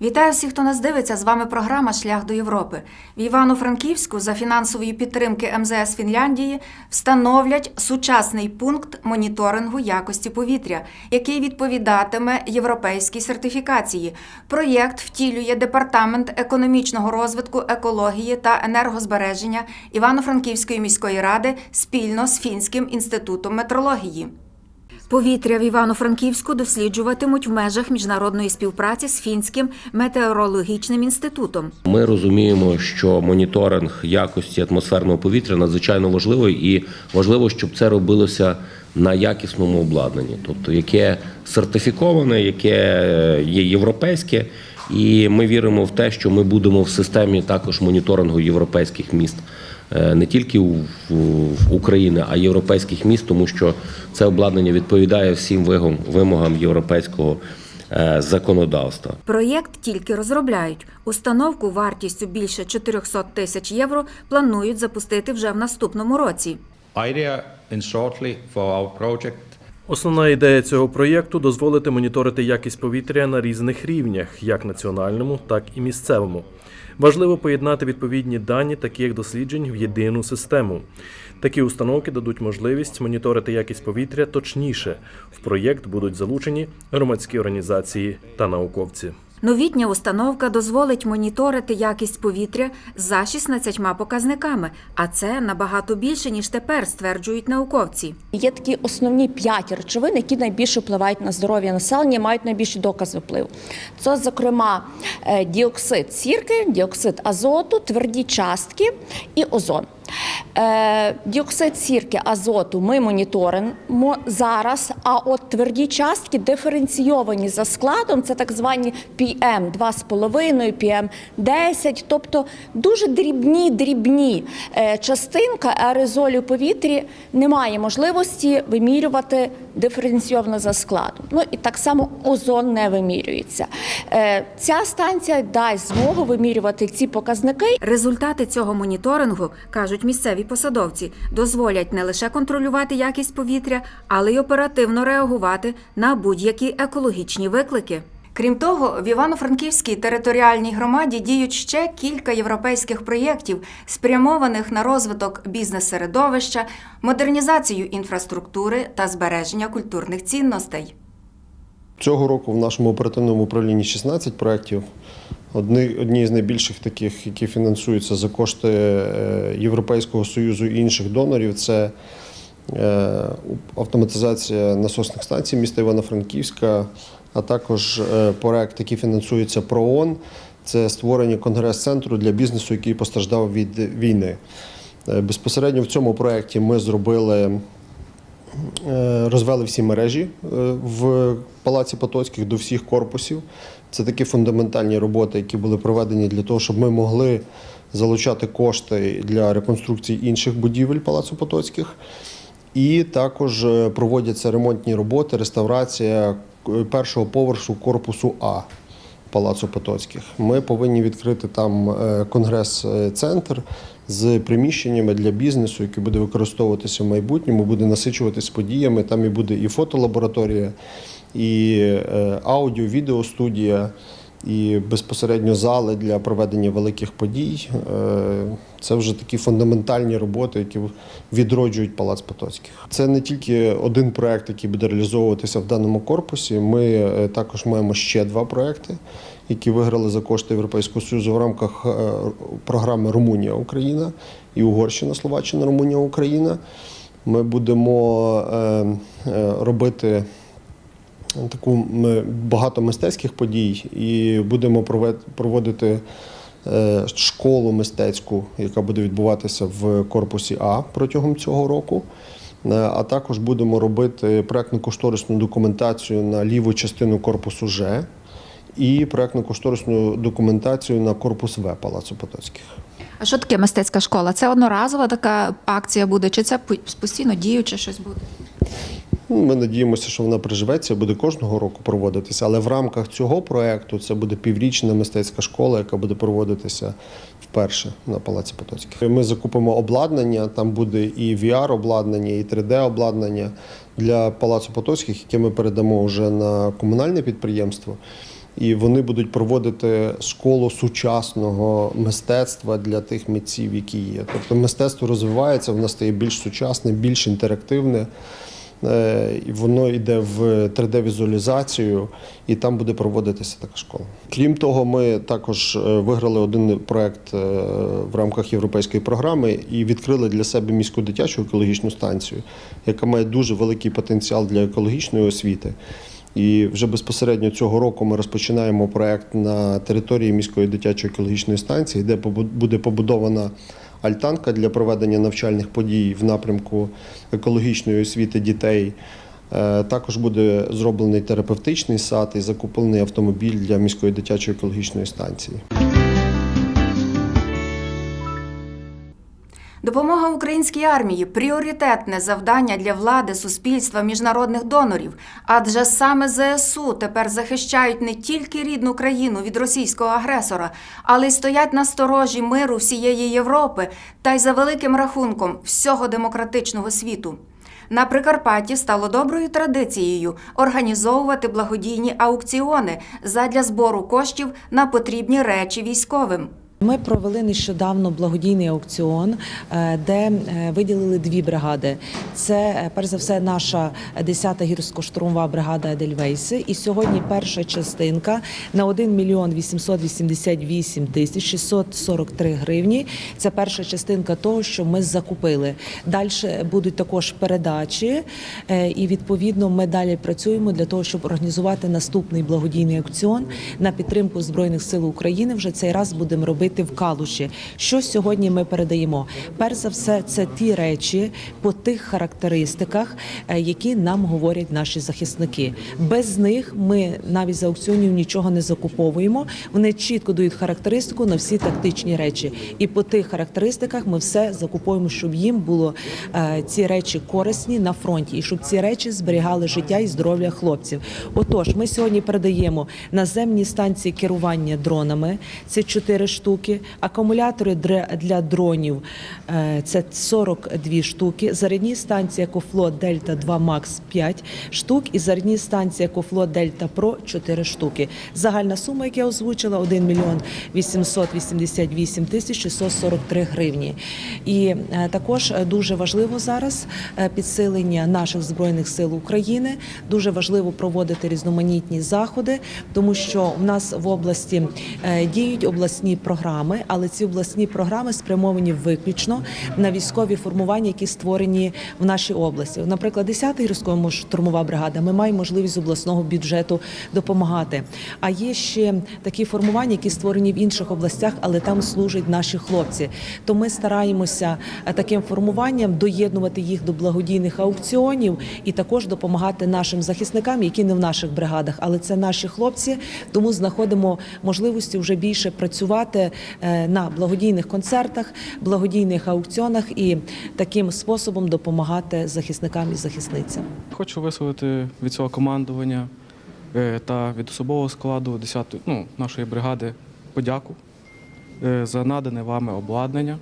Вітаю всіх, хто нас дивиться. З вами програма Шлях до Європи. В Івано-Франківську за фінансової підтримки МЗС Фінляндії встановлять сучасний пункт моніторингу якості повітря, який відповідатиме європейській сертифікації. Проєкт втілює департамент економічного розвитку, екології та енергозбереження Івано-Франківської міської ради спільно з Фінським інститутом метрології. Повітря в Івано-Франківську досліджуватимуть в межах міжнародної співпраці з фінським метеорологічним інститутом. Ми розуміємо, що моніторинг якості атмосферного повітря надзвичайно важливий і важливо, щоб це робилося на якісному обладнанні, тобто яке сертифіковане, яке є європейське. І ми віримо в те, що ми будемо в системі також моніторингу європейських міст. Е, Не тільки в Україні, а й європейських міст, тому що це обладнання відповідає всім вимогам європейського е, законодавства. Проєкт тільки розробляють. Установку вартістю більше 400 тисяч євро планують запустити вже в наступному році. Основна ідея цього проєкту дозволити моніторити якість повітря на різних рівнях, як національному, так і місцевому. Важливо поєднати відповідні дані таких досліджень в єдину систему. Такі установки дадуть можливість моніторити якість повітря точніше. В проєкт будуть залучені громадські організації та науковці. Новітня установка дозволить моніторити якість повітря за 16 показниками, а це набагато більше ніж тепер, стверджують науковці. Є такі основні п'ять речовин, які найбільше впливають на здоров'я населення, мають найбільші докази впливу. Це, зокрема, е, діоксид сірки, діоксид азоту, тверді частки і озон. Е, Діоксид сірки, азоту ми моніторимо зараз. А от тверді частки диференційовані за складом, це так звані PM 2,5, PM 10, тобто дуже дрібні дрібні е, частинка аерозолю повітрі немає можливості вимірювати диференційовано за складом. Ну і так само озон не вимірюється. Е, Ця станція дасть змогу вимірювати ці показники Результати цього моніторингу, кажуть місцеві посадовці, дозволять не лише контролювати якість повітря, але й оперативно реагувати на будь-які екологічні виклики. Крім того, в Івано-Франківській територіальній громаді діють ще кілька європейських проєктів, спрямованих на розвиток бізнес-середовища, модернізацію інфраструктури та збереження культурних цінностей. Цього року в нашому оперативному управлінні 16 проєктів. Одні, одні з найбільших таких, які фінансуються за кошти е, Європейського Союзу і інших донорів, це е, автоматизація насосних станцій міста Івано-Франківська, а також е, проект, який фінансується ПРООН, це створення конгрес-центру для бізнесу, який постраждав від війни. Безпосередньо в цьому проєкті ми зробили розвели всі мережі е, в Палаці Потоцьких до всіх корпусів. Це такі фундаментальні роботи, які були проведені для того, щоб ми могли залучати кошти для реконструкції інших будівель Палацу Потоцьких. І також е, проводяться ремонтні роботи, реставрація е, першого поверху корпусу А Палацу Потоцьких. Ми повинні відкрити там е, конгрес-центр з приміщеннями для бізнесу, який буде використовуватися в майбутньому, буде насичуватись подіями. Там і буде і фотолабораторія, і е, аудіо, відеостудія, і безпосередньо зали для проведення великих подій. Е, Це вже такі фундаментальні роботи, які відроджують Палац Потоцьких. Це не тільки один проект, який буде реалізовуватися в даному корпусі. Ми е, також маємо ще два проекти, які виграли за кошти Європейського Союзу в рамках е, програми Румунія Україна і Угорщина, Словаччина, Румунія Україна. Ми будемо е, е, робити таку багато мистецьких подій і будемо проводити школу мистецьку, яка буде відбуватися в корпусі А протягом цього року. А також будемо робити проектно-кошторисну документацію на ліву частину корпусу Ж і проектно-кошторисну документацію на корпус В Палацу Потоцьких. А що таке мистецька школа? Це одноразова така акція буде, чи це постійно діюче щось буде? Ну, Ми надіємося, що вона приживеться, буде кожного року проводитися. Але в рамках цього проекту це буде піврічна мистецька школа, яка буде проводитися вперше на Палаці Потоцьких. Ми закупимо обладнання, там буде і VR-обладнання, і 3D-обладнання для Палацу Потоцьких, яке ми передамо вже на комунальне підприємство. І вони будуть проводити школу сучасного мистецтва для тих митців, які є. Тобто мистецтво розвивається, воно стає більш сучасне, більш інтерактивне. Е, воно йде в 3D-візуалізацію, і там буде проводитися така школа. Крім того, ми також е, виграли один проект е, в рамках європейської програми і відкрили для себе міську дитячу екологічну станцію, яка має дуже великий потенціал для екологічної освіти. І вже безпосередньо цього року ми розпочинаємо проект на території міської дитячої екологічної станції, де буде побудована альтанка для проведення навчальних подій в напрямку екологічної освіти дітей. Е, Також буде зроблений терапевтичний сад і закуплений автомобіль для міської дитячої екологічної станції. Допомога українській армії пріоритетне завдання для влади, суспільства, міжнародних донорів. Адже саме ЗСУ тепер захищають не тільки рідну країну від російського агресора, але й стоять на сторожі миру всієї Європи та й за великим рахунком всього демократичного світу. На Прикарпатті стало доброю традицією організовувати благодійні аукціони задля збору коштів на потрібні речі військовим. Ми провели нещодавно благодійний аукціон, е, де е, виділили дві бригади. Це е, перш за все наша 10-та гірсько-штурмова бригада Едельвейси. І сьогодні перша частинка на 1 мільйон 888 тисяч 643 гривні. Це перша частинка того, що ми закупили. Далі будуть також передачі, і відповідно ми далі працюємо для того, щоб організувати наступний благодійний аукціон на підтримку збройних сил України. Вже цей раз будемо робити в Калуші. Що сьогодні ми передаємо? Перш за все, це ті речі по тих характеристиках, е, які нам говорять наші захисники. Без них ми навіть за аукціонів нічого не закуповуємо. Вони чітко дають характеристику на всі тактичні речі. І по тих характеристиках ми все закуповуємо, щоб їм було е, ці речі корисні на фронті, і щоб ці речі зберігали життя і здоров'я хлопців. Отож, ми сьогодні передаємо наземні станції керування дронами. Це 4 штуки. Акумулятори дре- для дронів е, це 42 штуки. Зарядні станції Екофлот Дельта 2 Макс 5 штук. І зарядні станції Екофлот Дельта Про 4 штуки. Загальна сума, як я озвучила, 1 мільйон 888 тисяч 643 гривні. І е, також е, дуже важливо зараз підсилення наших збройних сил України. Дуже важливо проводити різноманітні заходи, тому що в нас в області діють обласні програми, але ці обласні програми спрямовані виключно на військові формування, які створені в нашій області. Наприклад, 10-та гірська штурмова бригада. Ми маємо можливість з обласного бюджету допомагати. А є ще такі формування, які створені в інших областях, але там служать наші хлопці. То ми стараємося е, таким формуванням доєднувати їх до благодійних аукціонів і також допомагати нашим захисникам, які не в наших бригадах, але це наші хлопці. Тому знаходимо можливості вже більше працювати на благодійних концертах, благодійних аукціонах і таким способом допомагати захисникам і захисницям. Хочу висловити від цього командування е, та від особового складу 10-ї, ну, нашої бригади подяку е, за надане вами обладнання.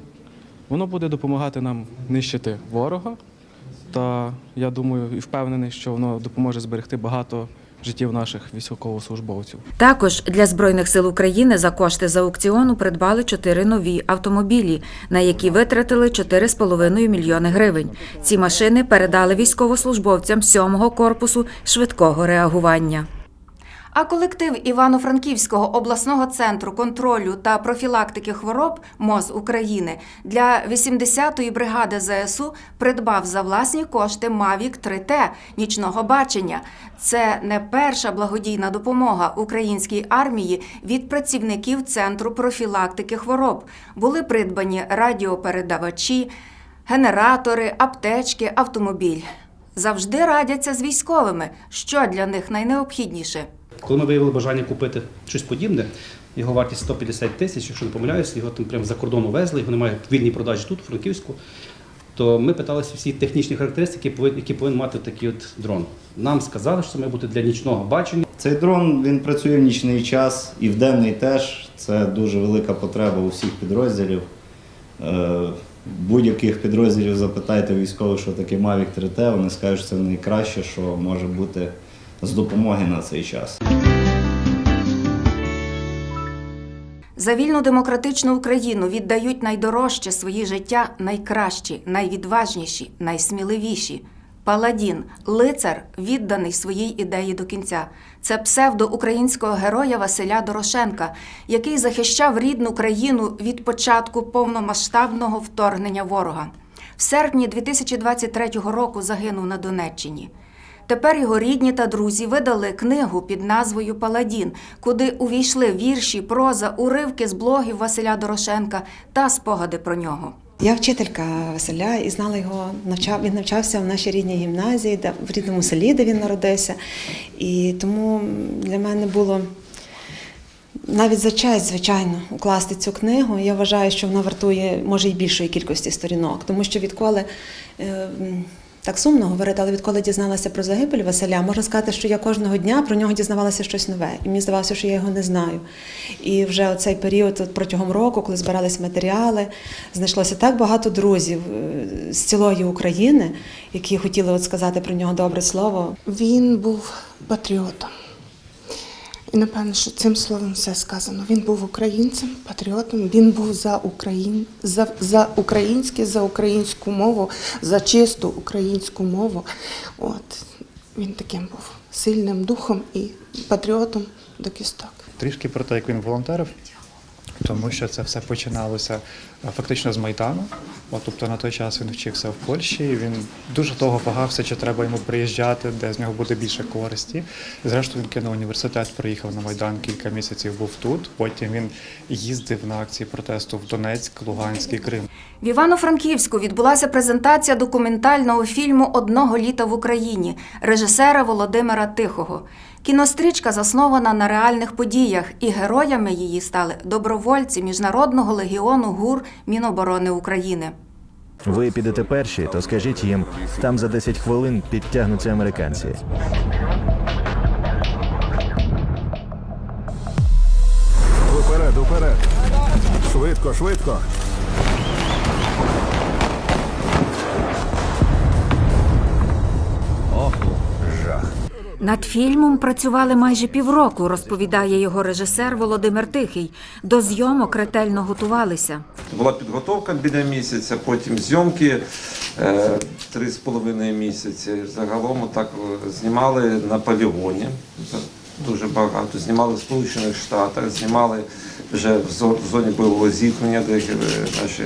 Воно буде допомагати нам нищити ворога. Та я думаю і впевнений, що воно допоможе зберегти багато життів наших військовослужбовців. Також для Збройних сил України за кошти з аукціону придбали чотири нові автомобілі, на які витратили 4,5 мільйони гривень. Ці машини передали військовослужбовцям 7-го корпусу швидкого реагування. А колектив Івано-Франківського обласного центру контролю та профілактики хвороб МОЗ України для 80-ї бригади ЗСУ придбав за власні кошти Mavic 3T нічного бачення. Це не перша благодійна допомога українській армії від працівників центру профілактики хвороб. Були придбані радіопередавачі, генератори, аптечки, автомобіль. Завжди радяться з військовими, що для них найнеобхідніше. Коли ми виявили бажання купити щось подібне, його вартість 150 тисяч, якщо не помиляюся, його там прямо за кордону везли, його немає в вільній продажі тут, у Франківську. То ми питалися всі технічні характеристики, які повинен- мати такий от дрон. Нам сказали, що це має бути для нічного бачення. Цей дрон він працює в нічний час і в денний теж. Це дуже велика потреба у всіх підрозділів. Е, Будь-яких підрозділів запитайте військових, що таке Mavic 3T, вони скажуть, що це найкраще, що може бути з допомоги на цей час. За вільну демократичну Україну віддають найдорожче свої життя найкращі, найвідважніші, найсміливіші. Паладін, лицар, відданий своїй ідеї до кінця. Це псевдо українського героя Василя Дорошенка, який захищав рідну країну від початку повномасштабного вторгнення ворога. В серпні 2023 року загинув на Донеччині. Тепер його рідні та друзі видали книгу під назвою Паладін, куди увійшли вірші, проза, уривки з блогів Василя Дорошенка та спогади про нього. Я вчителька Василя і знала його. Навчав він навчався в нашій рідній гімназії, де в рідному селі, де він народився. І тому для мене було навіть за честь, звичайно, укласти цю книгу. Я вважаю, що вона вартує може й більшої кількості сторінок, тому що відколи. Так сумно говорити, але відколи дізналася про загибель Василя, можна сказати, що я кожного дня про нього дізнавалася щось нове. І мені здавалося, що я його не знаю. І вже оцей період от протягом року, коли збирались матеріали, знайшлося так багато друзів е, з цілої України, які хотіли от сказати про нього добре слово. Він був патріотом. І напевно, що цим словом все сказано. Він був українцем, патріотом, він був за, Україн... за, за українське, за українську мову, за чисту українську мову. От він таким був сильним духом і патріотом до кісток. трішки про те, як він волонтерив, тому що це все починалося фактично з Майдану. От, тобто на той час він вчився в Польщі. і Він дуже довго вагався, чи треба йому приїжджати, де з нього буде більше користі. Зрештою він кинув університет, приїхав на Майдан, кілька місяців був тут. Потім він їздив на акції протесту в Донецьк, Луганськ і Крим. В Івано-Франківську відбулася презентація документального фільму Одного літа в Україні режисера Володимира Тихого. Кінострічка заснована на реальних подіях, і героями її стали добровольці Міжнародного легіону ГУР Міноборони України. Ви підете перші, то скажіть їм, там за 10 хвилин підтягнуться американці. Уперед, уперед. Швидко, швидко. Над фільмом працювали майже півроку, розповідає його режисер Володимир Тихий. До зйомок ретельно готувалися. Була підготовка біля місяця, потім зйомки е, три з половиною місяці. Загалом так е, знімали на павільйоні. Дуже багато. Знімали в Сполучених Штатах, знімали вже в зоні бойового зіткнення, де е, наші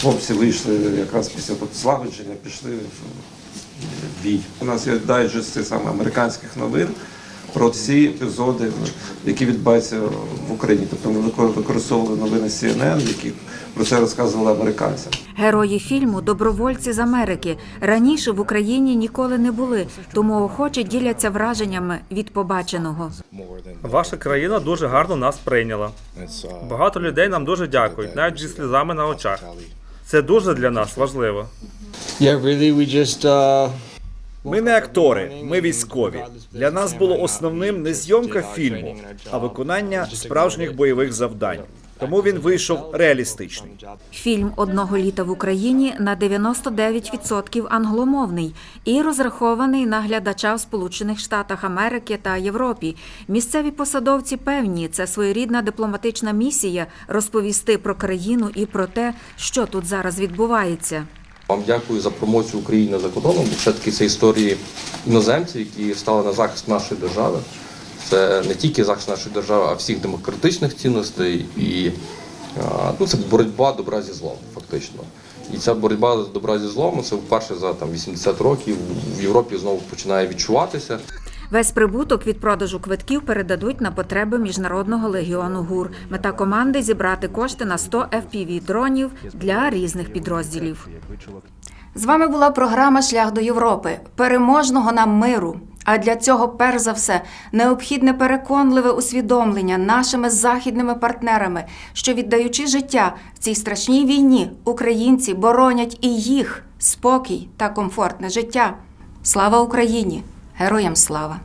хлопці вийшли якраз після злагодження, пішли в бій. У нас є дайджести саме американських новин про всі епізоди, які відбуваються в Україні. Тобто ми викор- використовували новини CNN, які про це розказували американцям. Герої фільму добровольці з Америки раніше в Україні ніколи не були, тому охоче діляться враженнями від побаченого. Ваша країна дуже гарно нас прийняла. Багато людей нам дуже дякують, навіть зі сльозами на очах. Це дуже для нас важливо. Ми не актори, ми військові. Для нас було основним не зйомка фільму, а виконання справжніх бойових завдань. Тому він вийшов реалістичний. Фільм одного літа в Україні на 99% англомовний і розрахований на глядача в Сполучених Штатах Америки та Європі. Місцеві посадовці певні, це своєрідна дипломатична місія розповісти про країну і про те, що тут зараз відбувається. Вам дякую за промоцію України за кордоном, бо все-таки це історії іноземців, які стали на захист нашої держави. Це не тільки захист нашої держави, а всіх демократичних цінностей. І ну, це боротьба добра зі злом, фактично. І ця боротьба добра зі злом це вперше за там 80 років в Європі знову починає відчуватися. Весь прибуток від продажу квитків передадуть на потреби міжнародного легіону ГУР. Мета команди зібрати кошти на 100 fpv дронів для різних підрозділів. З вами була програма Шлях до Європи, переможного нам миру. А для цього, перш за все, необхідне переконливе усвідомлення нашими західними партнерами, що віддаючи життя в цій страшній війні, українці боронять і їх спокій та комфортне життя. Слава Україні! Героям слава!